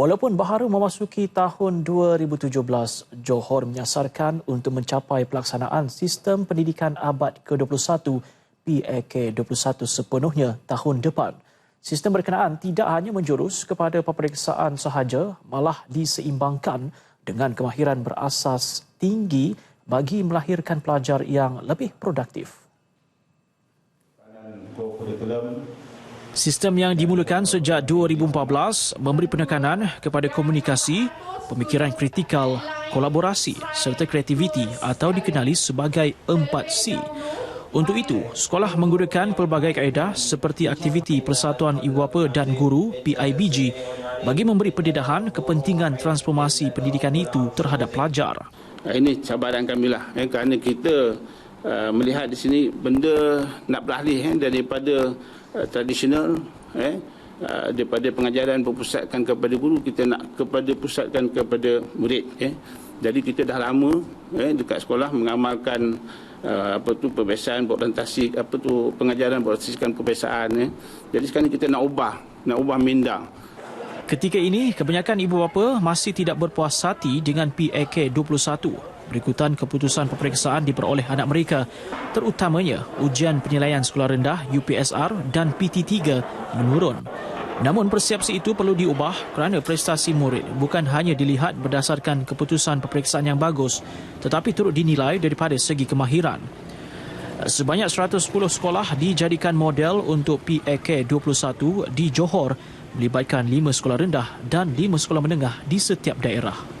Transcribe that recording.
Walaupun baharu memasuki tahun 2017, Johor menyasarkan untuk mencapai pelaksanaan sistem pendidikan abad ke-21 PAK21 sepenuhnya tahun depan. Sistem berkenaan tidak hanya menjurus kepada peperiksaan sahaja, malah diseimbangkan dengan kemahiran berasas tinggi bagi melahirkan pelajar yang lebih produktif. Sistem yang dimulakan sejak 2014 memberi penekanan kepada komunikasi, pemikiran kritikal, kolaborasi serta kreativiti atau dikenali sebagai 4C. Untuk itu, sekolah menggunakan pelbagai kaedah seperti aktiviti Persatuan Ibu Bapa dan Guru PIBG bagi memberi pendedahan kepentingan transformasi pendidikan itu terhadap pelajar. Ini cabaran kami lah eh, kerana kita uh, melihat di sini benda nak beralih eh, daripada uh, tradisional eh, uh, daripada pengajaran berpusatkan kepada guru kita nak kepada pusatkan kepada murid eh. jadi kita dah lama eh, dekat sekolah mengamalkan uh, apa tu perbiasaan berorientasi apa tu pengajaran berorientasikan kebiasaan eh. jadi sekarang kita nak ubah nak ubah minda Ketika ini, kebanyakan ibu bapa masih tidak berpuas hati dengan PAK 21 berikutan keputusan peperiksaan diperoleh anak mereka terutamanya ujian penilaian sekolah rendah UPSR dan PT3 menurun. Namun persepsi itu perlu diubah kerana prestasi murid bukan hanya dilihat berdasarkan keputusan peperiksaan yang bagus tetapi turut dinilai daripada segi kemahiran. Sebanyak 110 sekolah dijadikan model untuk PAK 21 di Johor melibatkan 5 sekolah rendah dan 5 sekolah menengah di setiap daerah.